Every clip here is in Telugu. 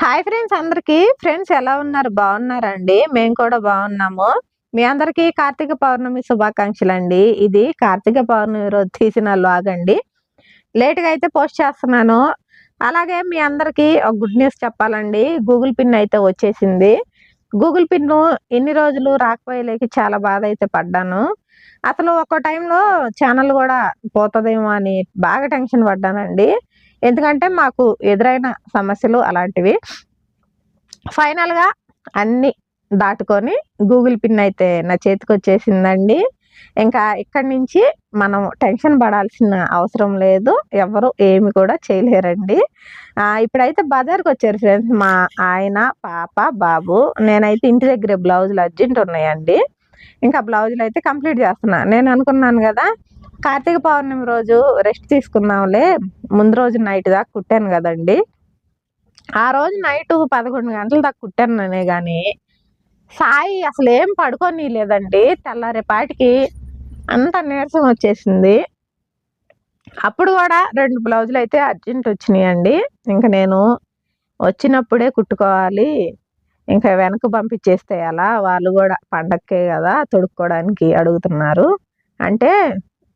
హాయ్ ఫ్రెండ్స్ అందరికీ. ఫ్రెండ్స్ ఎలా ఉన్నారు? బాగున్నారండి? మేము కూడా బాగున్నాము. మీ అందరికీ కార్తీక పౌర్ణమి శుభాకాంక్షలు అండి ఇది కార్తీక పౌర్ణమి రోజు తీసిన లాగ్ అండి. లేట్గా అయితే పోస్ట్ చేస్తున్నాను. అలాగే మీ అందరికీ ఒక గుడ్ న్యూస్ చెప్పాలండి. గూగుల్ పిన్ అయితే వచ్చేసింది. గూగుల్ పిన్ ఎన్ని రోజులు రాకపోయేలేకి చాలా బాధ అయితే పడ్డాను. అసలు ఒక్కో టైంలో ఛానల్ కూడా పోతుందేమో అని బాగా టెన్షన్ పడ్డానండి. ఎందుకంటే మాకు ఎదురైన సమస్యలు అలాంటివి. ఫైనల్గా అన్ని దాటుకొని గూగుల్ పిన్ అయితే నా చేతికి వచ్చేసిందండి. ఇంకా ఇక్కడి నుంచి మనం టెన్షన్ పడాల్సిన అవసరం లేదు. ఎవరు ఏమి కూడా చేయలేరండి. ఇప్పుడైతే బజార్కి వచ్చారు ఫ్రెండ్స్ మా ఆయన పాప బాబు. నేనైతే ఇంటి దగ్గర బ్లౌజులు అర్జెంట్ ఉన్నాయండి. ఇంకా బ్లౌజులు అయితే కంప్లీట్ చేస్తున్నా. నేను అనుకున్నాను కదా కార్తీక పౌర్ణమి రోజు రెస్ట్ తీసుకుందాంలే. ముందు రోజు నైట్ దాకా కుట్టాను కదండి. ఆ రోజు నైట్ పదకొండు గంటల దాకా కుట్టాను నేనే కానీ సాయి అసలు ఏం పడుకొని లేదండి తెల్లారేపాటికి అంత నీరసం వచ్చేసింది. అప్పుడు కూడా రెండు బ్లౌజులు అయితే అర్జెంట్ వచ్చినాయండి. ఇంకా నేను వచ్చినప్పుడే కుట్టుకోవాలి. ఇంకా వెనక్కి పంపించేస్తే అలా వాళ్ళు కూడా పండక్కే కదా తొడుక్కోవడానికి అడుగుతున్నారు. అంటే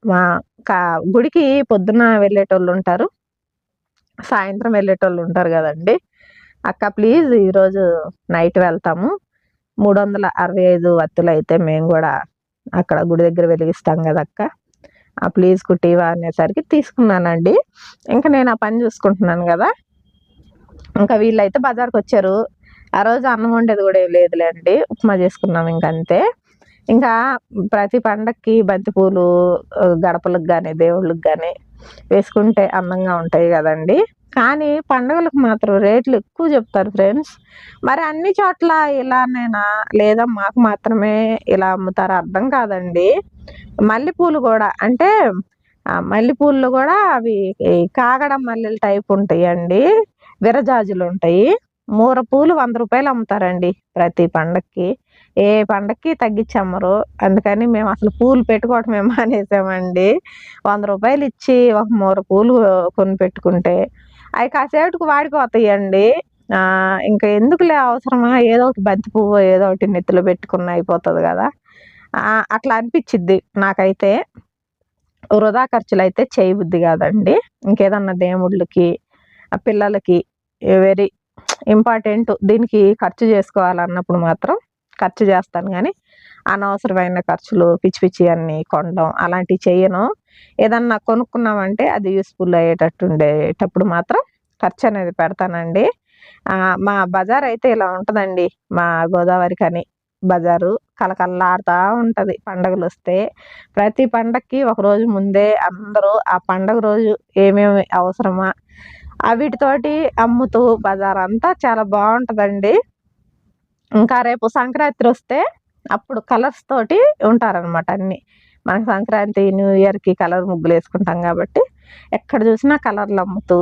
మా కా గుడికి పొద్దున వెళ్ళేటోళ్ళు ఉంటారు. సాయంత్రం వెళ్ళేటోళ్ళు ఉంటారు కదండి. అక్క ప్లీజ్ ఈరోజు నైట్ వెళ్తాము. మూడు వందల అరవై ఐదు వత్తులు అయితే మేము కూడా అక్కడ గుడి దగ్గర వెలిగిస్తాం కదా అక్క. ఆ ప్లీజ్ కుట్టివా అనేసరికి తీసుకున్నానండి. ఇంకా నేను ఆ పని చూసుకుంటున్నాను కదా. ఇంకా వీళ్ళైతే బజార్కి వచ్చారు ఆ రోజు అన్నం వండేది కూడా ఏం లేదులేండి. ఉప్మా చేసుకున్నాం ఇంకంతే. అంతే ఇంకా ప్రతి పండక్కి బంతిపూలు గడపలకు కానీ దేవుళ్ళకి కానీ వేసుకుంటే అందంగా ఉంటాయి కదండి. కానీ పండుగలకు మాత్రం రేట్లు ఎక్కువ చెప్తారు ఫ్రెండ్స్. మరి అన్ని చోట్ల ఇలానేనా? లేదా మాకు మాత్రమే ఇలా అమ్ముతారు? అర్థం కాదండి. మల్లెపూలు కూడా అంటే మల్లెపూలు కూడా అవి కాగడ మల్లెల టైప్ ఉంటాయి అండి విరజాజులు ఉంటాయి. మూర పూలు వంద రూపాయలు అమ్ముతారండి ప్రతి పండక్కి. ఏ పండక్కి తగ్గించమ్మరు. అందుకని మేము అసలు పూలు పెట్టుకోవటమే మానేసామండి. వంద రూపాయలు ఇచ్చి ఒక మూర పూలు కొని పెట్టుకుంటే. అవి కాసేపటికి వాడిపోతాయండి. ఇంకా ఎందుకులే అవసరమా? ఏదో ఒకటి బంతి పువ్వు ఏదో ఒకటి నెత్తిలో పెట్టుకున్న అయిపోతుంది కదా. అట్లా అనిపించిద్ది నాకైతే. వృధా ఖర్చులు అయితే చేయబుద్ది కాదండి. ఇంకేదన్నా దేవుళ్ళకి పిల్లలకి వెరీ ఇంపార్టెంట్. దీనికి ఖర్చు చేసుకోవాలన్నప్పుడు మాత్రం ఖర్చు చేస్తాను కానీ అనవసరమైన ఖర్చులు పిచ్చి పిచ్చి అన్ని కొనడం అలాంటివి చేయను. ఏదన్నా కొనుక్కున్నామంటే అది యూస్ఫుల్ అయ్యేటట్టు ఉండేటప్పుడు మాత్రం ఖర్చు అనేది పెడతానండి. మా బజార్ అయితే ఇలా ఉంటుందండి. మా గోదావరి కానీ బజారు కలకల్లాడుతూ ఉంటుంది పండగలు వస్తే. ప్రతి పండక్కి ఒకరోజు ముందే అందరూ ఆ పండగ రోజు ఏమేమి అవసరమా వీటితోటి అమ్ముతూ బజార్ అంతా చాలా బాగుంటుందండి. ఇంకా రేపు సంక్రాంతి వస్తే అప్పుడు కలర్స్ తోటి ఉంటారనమాట అన్ని. మనకి సంక్రాంతి న్యూ ఇయర్కి కలర్ ముగ్గులు వేసుకుంటాం కాబట్టి ఎక్కడ చూసినా కలర్లు అమ్ముతూ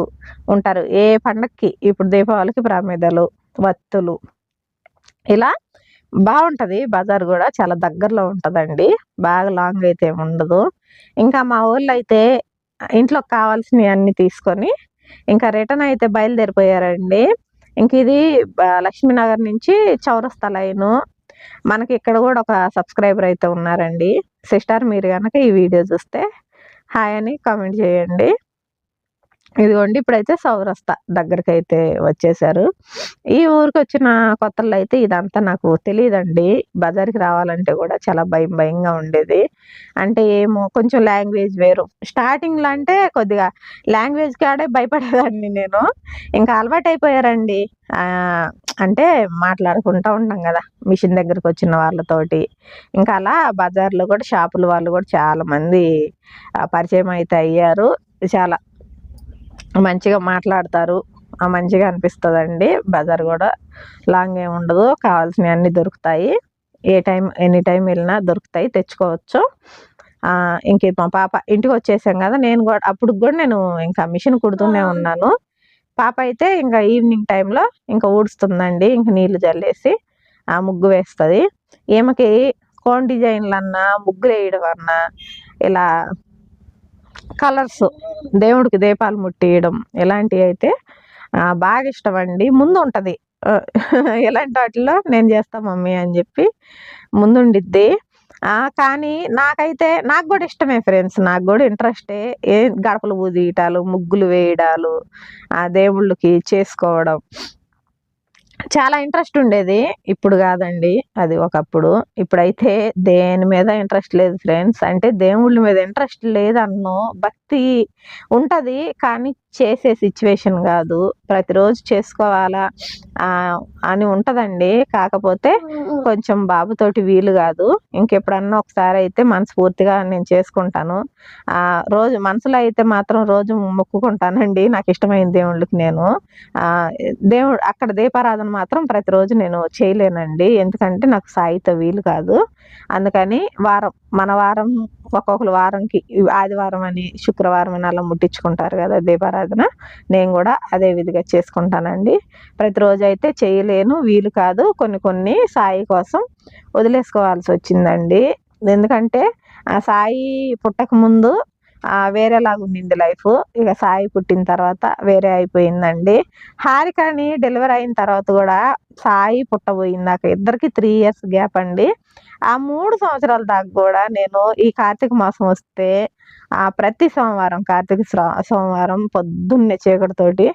ఉంటారు. ఏ పండక్కి? ఇప్పుడు దీపావళికి ప్రమేదలు వత్తులు. ఇలా బాగుంటుంది. బజార్ కూడా చాలా దగ్గరలో ఉంటుందండి. బాగా లాంగ్ అయితే ఉండదు. ఇంకా మా ఊళ్ళో అయితే ఇంట్లో కావాల్సినవి అన్నీ తీసుకొని ఇంకా రిటర్న్ అయితే బయలుదేరిపోయారండి. ఇంక ఇది బ- లక్ష్మీనగర్ నుంచి చౌరస్తా లైను. మనకి ఇక్కడ కూడా ఒక సబ్స్క్రైబర్ అయితే ఉన్నారండి. సిస్టర్ మీరు కనుక ఈ వీడియో చూస్తే హాయ్ అని కామెంట్ చేయండి. ఇదిగోండి ఇప్పుడైతే సౌరస్తా దగ్గరికి అయితే వచ్చేసారు. ఈ ఊరికి వచ్చిన కొత్తలో అయితే ఇదంతా నాకు తెలియదండి బజార్కి రావాలంటే కూడా చాలా భయం భయంగా ఉండేది. అంటే ఏమో కొంచెం లాంగ్వేజ్ వేరు. స్టార్టింగ్లో అంటే కొద్దిగా లాంగ్వేజ్ కాడే భయపడేదాన్ని నేను. ఇంకా అలవాటు అయిపోయారండి అంటే మాట్లాడుకుంటూ ఉంటాం కదా మిషన్ దగ్గరకు వచ్చిన వాళ్ళతోటి. ఇంకా అలా బజార్లో కూడా షాపుల వాళ్ళు కూడా చాలామంది పరిచయం అయితే అయ్యారు. చాలా మంచిగా మాట్లాడతారు. మంచిగా అనిపిస్తుందండి. బజార్ కూడా లాంగ్ ఏమి ఉండదు. కావాల్సినవి అన్నీ దొరుకుతాయి. ఏ టైం ఎనీ టైం వెళ్ళినా దొరుకుతాయి. తెచ్చుకోవచ్చు. ఇంక మా పాప ఇంటికి వచ్చేసాం కదా. నేను కూడా అప్పుడు కూడా నేను ఇంకా మిషన్ కుడుతూనే ఉన్నాను. పాప అయితే ఇంకా ఈవినింగ్ టైంలో ఇంకా ఊడుస్తుందండి. ఇంకా నీళ్ళు జల్లేసి ఆ ముగ్గు వేస్తుంది. ఈమెకి కోన్ డిజైన్లు అన్నా ముగ్గులు వేయడం అన్నా ఇలా కలర్స్ దేవుడికి దీపాలు ముట్టియడం ఇలాంటివి అయితే బాగా ఇష్టం అండి ముందు ఉంటుంది ఇలాంటి వాటిలో నేను చేస్తా మమ్మీ అని చెప్పి ముందుండిద్ది. కానీ నాకైతే నాకు కూడా ఇష్టమే ఫ్రెండ్స్. నాకు కూడా ఇంట్రెస్టే. ఏ గడపలు పూజేయటాలు, ముగ్గులు వేయడాలు, ఆ దేవుళ్ళకి చేసుకోవడం. చాలా ఇంట్రెస్ట్ ఉండేది. ఇప్పుడు కాదండి అది ఒకప్పుడు. ఇప్పుడైతే దేని మీద ఇంట్రెస్ట్ లేదు ఫ్రెండ్స్. అంటే దేవుళ్ళ మీద ఇంట్రెస్ట్ లేదనను. భక్తి ఉంటది. కానీ చేసే సిచ్యువేషన్ కాదు ప్రతిరోజు చేసుకోవాలా అని ఉంటదండి. కాకపోతే కొంచెం బాబుతోటి వీలు కాదు ఇంకెప్పుడన్నా ఒకసారి అయితే మనస్ఫూర్తిగా నేను చేసుకుంటాను. ఆ రోజు మనసులో అయితే మాత్రం రోజు మొక్కుకుంటానండి. నాకు ఇష్టమైన దేవుళ్ళకి నేను. దేవుడు అక్కడ దీపారాధన మాత్రం ప్రతిరోజు నేను చేయలేనండి. ఎందుకంటే నాకు సాయితో వీలు కాదు. అందుకని వారం మన వారం ఒక్కొక్కరు వారంకి ఆదివారం అని, శుక్రవారం అని అలా ముట్టించుకుంటారు కదా దీపారాధన. నేను కూడా అదే విధిగా చేసుకుంటానండి. ప్రతిరోజు అయితే చేయలేను. వీలు కాదు. కొన్ని కొన్ని సాయి కోసం వదిలేసుకోవాల్సి వచ్చిందండి ఎందుకంటే ఆ సాయి పుట్టకముందు వేరేలాగా ఉండింది లైఫ్ ఇక సాయి పుట్టిన తర్వాత వేరే అయిపోయిందండి. హారికని డెలివరీ అయిన తర్వాత కూడా సాయి పుట్టబోయిందాక ఇద్దరికి త్రీ ఇయర్స్ గ్యాప్ అండి. ఆ మూడు సంవత్సరాల దాకా కూడా నేను ఈ కార్తీక మాసం వస్తే ఆ ప్రతి సోమవారం కార్తీక సోమవారం పొద్దున్నే చీకటితోటి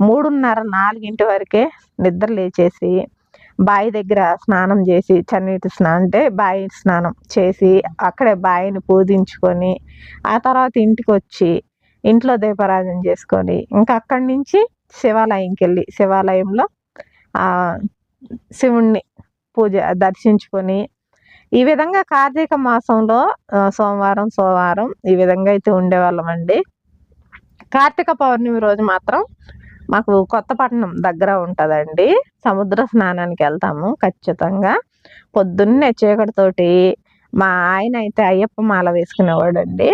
3:30, 4 వరకే నిద్ర లేచేసి, బావి దగ్గర స్నానం చేసి చన్నీటి స్నానం అంటే బావి స్నానం చేసి, అక్కడే బావిని పూజించుకొని, ఆ తర్వాత ఇంటికొచ్చి, ఇంట్లో దీపారాధన చేసుకొని, ఇంకా అక్కడి నుంచి శివాలయంకెళ్ళి, శివాలయంలో శివుణ్ణి పూజ దర్శించుకొని, ఈ విధంగా కార్తీక మాసంలో సోమవారం, సోమవారం ఈ విధంగా అయితే ఉండేవాళ్ళమండి. కార్తీక పౌర్ణమి రోజు మాత్రం మాకు కొత్తపట్నం దగ్గర ఉంటదండి. సముద్ర స్నానానికి వెళ్తాము ఖచ్చితంగా. పొద్దున్నే చీకటితోటి మా ఆయన అయితే అయ్యప్ప మాల వేసుకునేవాడండి.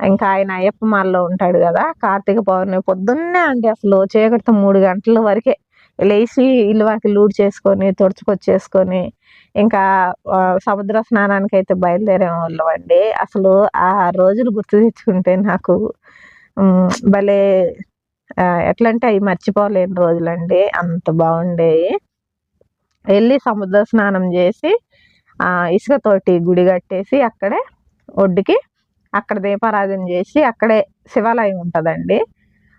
ఇంకా ఆయన అయ్యప్ప మాలలో ఉంటాడు కదా కార్తీక పౌర్ణమి పొద్దున్నే అండి అసలు చీకటితో మూడు గంటల వరకే లేచి ఇల్లు వాటికి లూడ్ చేసుకొని తుడుచుకొచ్చేసుకొని, ఇంకా సముద్ర స్నానానికి అయితే బయలుదేరే వాళ్ళం అండి అసలు ఆ రోజులు గుర్తు తెచ్చుకుంటే నాకు భలే ఎట్లంటే అవి మర్చిపోలేని రోజులండి. అంత బాగుండేవి వెళ్ళి సముద్ర స్నానం చేసి ఇసుకతోటి గుడి కట్టేసి అక్కడే ఒడ్డుకి అక్కడ దీపారాధన చేసి అక్కడే శివాలయం ఉంటుందండి.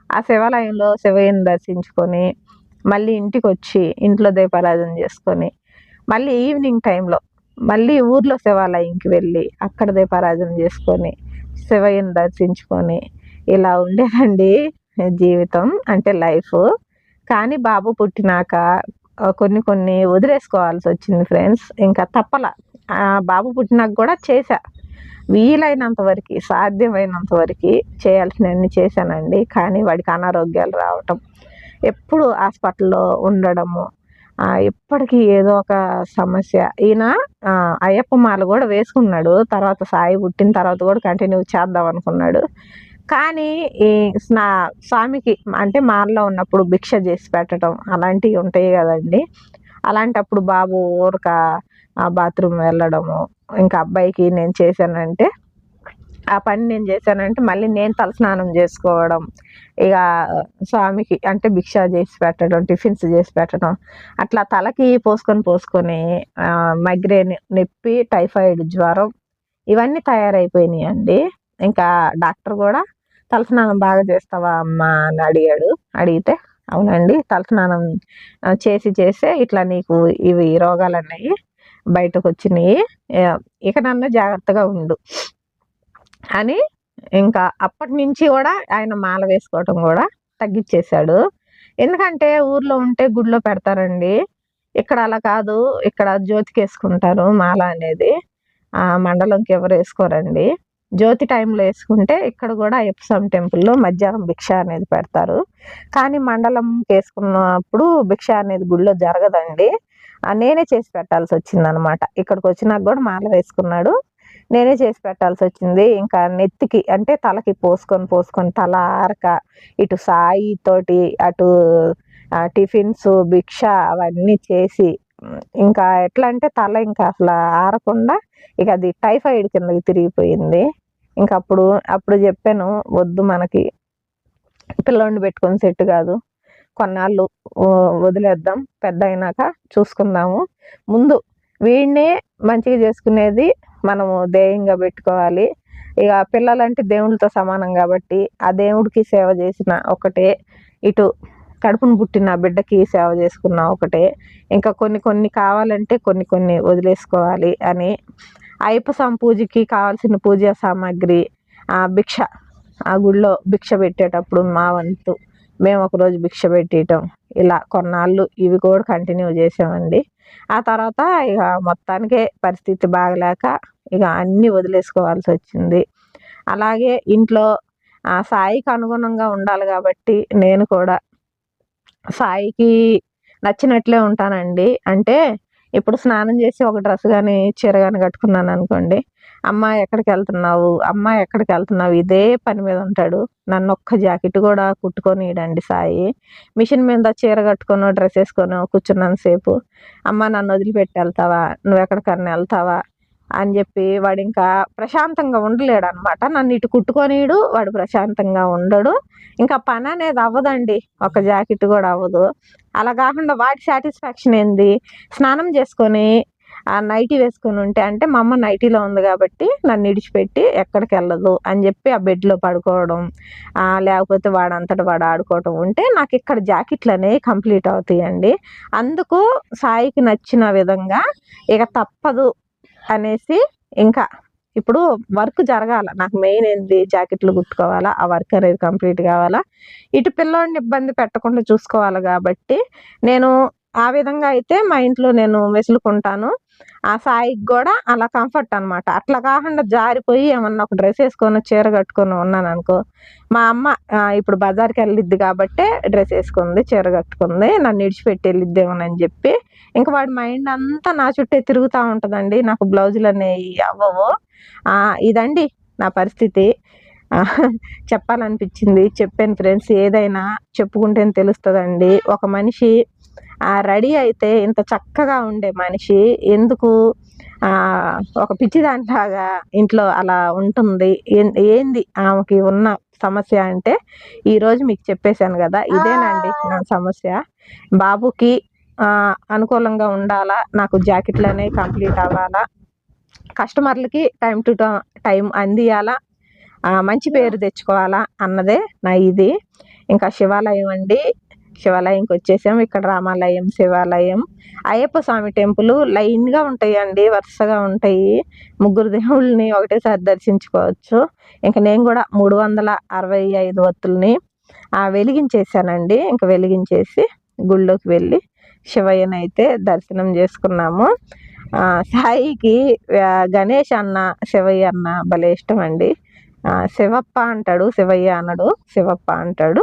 ఆ శివాలయంలో శివయ్యని దర్శించుకొని, మళ్ళీ ఇంటికొచ్చి, ఇంట్లో దీపారాధన చేసుకొని మళ్ళీ ఈవినింగ్ టైంలో మళ్ళీ ఊర్లో శివాలయంకి వెళ్ళి, అక్కడ దీపారాధన చేసుకొని శివయ్యని దర్శించుకొని, ఇలా ఉండేదండి జీవితం. అంటే లైఫ్ కానీ బాబు పుట్టినాక కొన్ని కొన్ని వదిలేసుకోవాల్సి వచ్చింది ఫ్రెండ్స్. ఇంకా తప్పల. బాబు పుట్టినాక కూడా చేశా. వీలైనంత వరకు సాధ్యమైనంత వరకి చేయాల్సినయన్నీ చేశానండి. కానీ వాడికి అనారోగ్యాలు రావటం, ఎప్పుడు హాస్పిటల్‌లో ఉండడము, ఇప్పటికీ ఏదో ఒక సమస్య. ఈయన అయ్యప్ప మాల కూడా వేసుకున్నాడు. తర్వాత సాయి పుట్టిన తర్వాత కూడా కంటిన్యూ చేద్దాం అనుకున్నాడు. కానీ ఈ స్నా స్వామికి అంటే మాల్లో ఉన్నప్పుడు భిక్ష చేసి పెట్టడం అలాంటివి ఉంటాయి కదండి. అలాంటప్పుడు బాబు ఊరక బాత్రూమ్ వెళ్ళడము, ఇంకా అబ్బాయికి నేను చేశానంటే, ఆ పని నేను చేశానంటే మళ్ళీ నేను తలస్నానం చేసుకోవడం ఇక స్వామికి అంటే భిక్ష చేసి పెట్టడం, టిఫిన్స్ చేసి పెట్టడం, అట్లా తలకి పోసుకొని పోసుకొని మైగ్రేన్ నొప్పి, టైఫాయిడ్ జ్వరం ఇవన్నీ తయారైపోయినాయి అండి ఇంకా డాక్టర్ కూడా "తలస్నానం బాగా చేస్తావా అమ్మా" అని అడిగాడు. అడిగితే, "అవునండి. తలస్నానం చేసి చేసే ఇట్లా నీకు ఇవి రోగాలన్నయి బయటకొచ్చినియి. ఇక ఇకనన్నా జాగ్రత్తగా ఉండు" అని ఇంకా అప్పటినుంచి కూడా ఆయన మాల వేసుకోవటం కూడా తగ్గించేశాడు ఎందుకంటే ఊర్లో ఉంటే గుడిలో పెడతారండి. ఇక్కడ అలా కాదు. ఇక్కడ జ్యోతికి వేసుకుంటారు మాల అనేది. మండలంకి ఎవరు వేసుకోరండి జ్యోతి టైంలో వేసుకుంటే ఇక్కడ కూడా అయ్యప్పస్వామి టెంపుల్‌లో మధ్యాహ్నం భిక్ష అనేది పెడతారు. కానీ మండలంకేసుకున్నప్పుడు భిక్ష అనేది గుడిలో జరగదండి. నేనే చేసి పెట్టాల్సి వచ్చింది అనమాట ఇక్కడికి వచ్చినాక కూడా మాల వేసుకున్నాడు. నేనే చేసి పెట్టాల్సి వచ్చింది ఇంకా నెత్తికి అంటే తలకి పోసుకొని పోసుకొని తల ఆరక, ఇటు సాయి తోటి అటు టిఫిన్స్, భిక్ష అవన్నీ చేసి ఇంకా ఎట్లా అంటే తల ఇంకా అసల ఆరకుండా ఇక అది టైఫాయిడ్ కిందకి తిరిగిపోయింది. ఇంకా అప్పుడు అప్పుడు చెప్పాను "వద్దు మనకి. పిల్లోడిని పెట్టుకొని సెట్ కాదు. కొన్నాళ్ళు వదిలేద్దాం. పెద్ద అయినాక చూసుకుందాము. ముందు వీడినే మంచిగా చేసుకునేది మనము ధ్యేయంగా పెట్టుకోవాలి. ఇక పిల్లలంటే దేవుళ్ళతో సమానం కాబట్టి ఆ దేవుడికి సేవ చేసిన ఒకటే. ఇటు కడుపును పుట్టిన బిడ్డకి సేవ చేసుకున్న ఒకటే. ఇంకా కొన్ని కొన్ని కావాలంటే కొన్ని కొన్ని వదిలేసుకోవాలి అని అయ్యప్ప స్వామి పూజకి కావాల్సిన పూజా సామాగ్రి ఆ భిక్ష ఆ గుళ్ళో భిక్ష పెట్టేటప్పుడు మా వంతు మేము ఒకరోజు భిక్ష పెట్టేయటం. ఇలా కొన్నాళ్ళు ఇవి కూడా కంటిన్యూ చేసామండి. ఆ తర్వాత ఇక మొత్తానికే పరిస్థితి బాగలేక ఇక అన్నీ వదిలేసుకోవాల్సి వచ్చింది. అలాగే ఇంట్లో ఆ సాయికి అనుగుణంగా ఉండాలి కాబట్టి నేను కూడా సాయికి నచ్చినట్లే ఉంటానండి. అంటే ఇప్పుడు స్నానం చేసి ఒక డ్రెస్ కానీ చీర కానీ కట్టుకున్నాను అనుకోండి అమ్మ ఎక్కడికి వెళ్తున్నావు అమ్మ ఎక్కడికి వెళ్తున్నావు ఇదే పని మీద ఉంటాడు. నన్ను ఒక్క జాకెట్ కూడా కుట్టుకొని ఇడండి సాయి. మిషన్ మీద చీర కట్టుకొని డ్రెస్ వేసుకొని కూర్చున్నాను సేపు అమ్మ నన్ను వదిలిపెట్టి వెళ్తావా నువ్వు ఎక్కడికన్నా వెళ్తావా? అని చెప్పి వాడు ఇంకా ప్రశాంతంగా ఉండలేడు అనమాట నన్ను ఇటు కుట్టుకొనిడు వాడు ప్రశాంతంగా ఉండడు. ఇంకా పని అనేది అవ్వదండి. ఒక జాకెట్ కూడా అవ్వదు. అలా కాకుండా వాటి సాటిస్ఫాక్షన్ ఏంది? స్నానం చేసుకొని ఆ నైటీ వేసుకొని ఉంటే అంటే మా అమ్మ నైటీలో ఉంది కాబట్టి నన్ను ఇడిచిపెట్టి ఎక్కడికి వెళ్ళదు అని చెప్పి ఆ బెడ్లో పడుకోవడం లేకపోతే వాడంతట వాడు ఆడుకోవడం ఉంటే నాకు ఇక్కడ జాకెట్లు అనేవి కంప్లీట్ అవుతాయండి. అందుకు సాయికి నచ్చిన విధంగా ఇక తప్పదు అనేసి ఇంకా ఇప్పుడు వర్క్ జరగాల. నాకు మెయిన్ ఏంటి జాకెట్లు కుట్టుకోవాలా ఆ వర్క్ అనేది కంప్లీట్ కావాలా. ఇటు పిల్లోడిని ఇబ్బంది పెట్టకుండా చూసుకోవాలి కాబట్టి నేను ఆ విధంగా అయితే మా ఇంట్లో నేను వెసులుకుంటాను. ఆ సాయికి కూడా అలా కంఫర్ట్ అనమాట అట్లా కాకుండా జారిపోయి ఏమన్నా ఒక డ్రెస్ వేసుకొని చీర కట్టుకొని ఉన్నాను అనుకో మా అమ్మ ఇప్పుడు బజార్కి వెళ్ళిద్ది కాబట్టి డ్రెస్ వేసుకుంది చీర కట్టుకుంది నన్ను ఇడిచిపెట్టి వెళ్ళిద్దేమోనని చెప్పి ఇంకా వాడి మైండ్ అంతా నా చుట్టే తిరుగుతూ ఉంటుందండి. నాకు బ్లౌజులు అనేవి అవ్వవు. ఇదండి నా పరిస్థితి. చెప్పాలనిపించింది. చెప్పాను ఫ్రెండ్స్ ఏదైనా చెప్పుకుంటేనే తెలుస్తుందండి. ఒక మనిషి రెడీ అయితే ఇంత చక్కగా ఉండే మనిషి ఎందుకు? ఒక పిచ్చి దాంట్లాగా ఇంట్లో అలా ఉంటుంది. ఏంది ఆమెకి ఉన్న సమస్య అంటే ఈరోజు మీకు చెప్పేశాను కదా ఇదేనండి నా సమస్య. బాబుకి అనుకూలంగా ఉండాలా? నాకు జాకెట్లు అనేవి కంప్లీట్ అవ్వాలా? కస్టమర్లకి టైం టు టైం అందియాలా? మంచి పేరు తెచ్చుకోవాలా? అన్నదే నా ఇది. ఇంకా శివాలయం అండి. శివాలయంకి వచ్చేసాం. ఇక్కడ రామాలయం శివాలయం అయ్యప్ప స్వామి టెంపుల్ లైన్గా ఉంటాయండి వరుసగా ఉంటాయి. ముగ్గురు దేవుళ్ళని ఒకటేసారి దర్శించుకోవచ్చు. ఇంకా నేను కూడా మూడు వందల అరవై ఐదు వత్తుల్ని వెలిగించేసానండి ఇంకా వెలిగించేసి గుళ్ళోకి వెళ్ళి శివయ్యనైతే దర్శనం చేసుకున్నాము. సాయికి గణేష్ అన్న శివయ్య అన్న భలే ఇష్టం అండి శివప్ప అంటాడు శివయ్య అన్నాడు శివప్ప అంటాడు.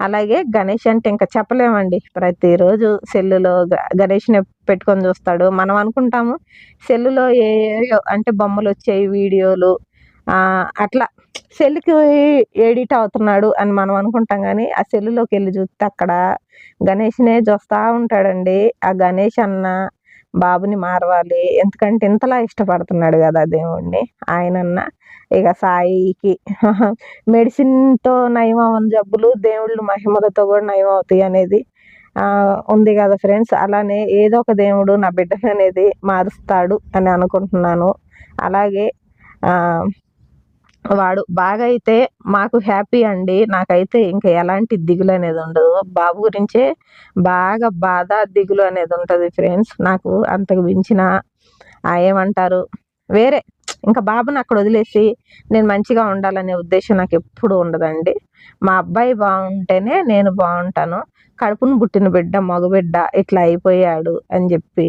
అలాగే గణేష్ అంటే ఇంకా చెప్పలేమండి. ప్రతిరోజు సెల్లులో గణేష్ని పెట్టుకొని చూస్తాడు. మనం అనుకుంటాము సెల్లులో ఏ అంటే బొమ్మలు వచ్చాయి వీడియోలు అట్లా సెల్కి ఎడిట్ అవుతున్నాడు అని మనం అనుకుంటాం కానీ ఆ సెల్లులోకి వెళ్ళి చూస్తే అక్కడ గణేష్నే చూస్తూ ఉంటాడండి. ఆ గణేష్ అన్న బాబుని మారవాలి. ఎందుకంటే ఇంతలా ఇష్టపడుతున్నాడు కదా దేవుణ్ణి. ఆయనన్న ఇక సాయికి మెడిసిన్తో నయం అవ్వని జబ్బులు దేవుళ్ళు మహిమలతో కూడా నయం అవుతాయి అనేది ఉంది కదా ఫ్రెండ్స్. అలానే ఏదో ఒక దేవుడు నా బిడ్డలు అనేది మారుస్తాడు అని అనుకుంటున్నాను. అలాగే వాడు బాగా అయితే మాకు హ్యాపీ అండి. నాకైతే ఇంకా ఎలాంటి దిగులు అనేది ఉండదు. బాబు గురించే బాగా బాధ దిగులు అనేది ఉంటుంది ఫ్రెండ్స్. నాకు అంతకు మించిన ఏమంటారు? వేరే ఇంకా బాబుని అక్కడ వదిలేసి నేను మంచిగా ఉండాలనే ఉద్దేశం నాకు ఎప్పుడు ఉండదండి. మా అబ్బాయి బాగుంటేనే నేను బాగుంటాను. కడుపును పుట్టిన బిడ్డ మగబిడ్డ ఇట్లా అయిపోయాడు అని చెప్పి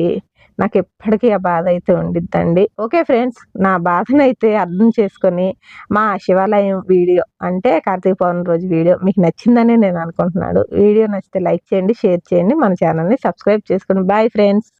నాకు ఎప్పటికీ ఆ బాధ అయితే ఉండిద్దండి. ఓకే ఫ్రెండ్స్ నా బాధనైతే అర్థం చేసుకొని మా శివాలయం వీడియో అంటే కార్తీక పౌర్ణమి రోజు వీడియో మీకు నచ్చిందని నేను అనుకుంటున్నాను. వీడియో నచ్చితే లైక్ చేయండి షేర్ చేయండి మన ఛానల్ని సబ్స్క్రైబ్ చేసుకోండి బాయ్ ఫ్రెండ్స్.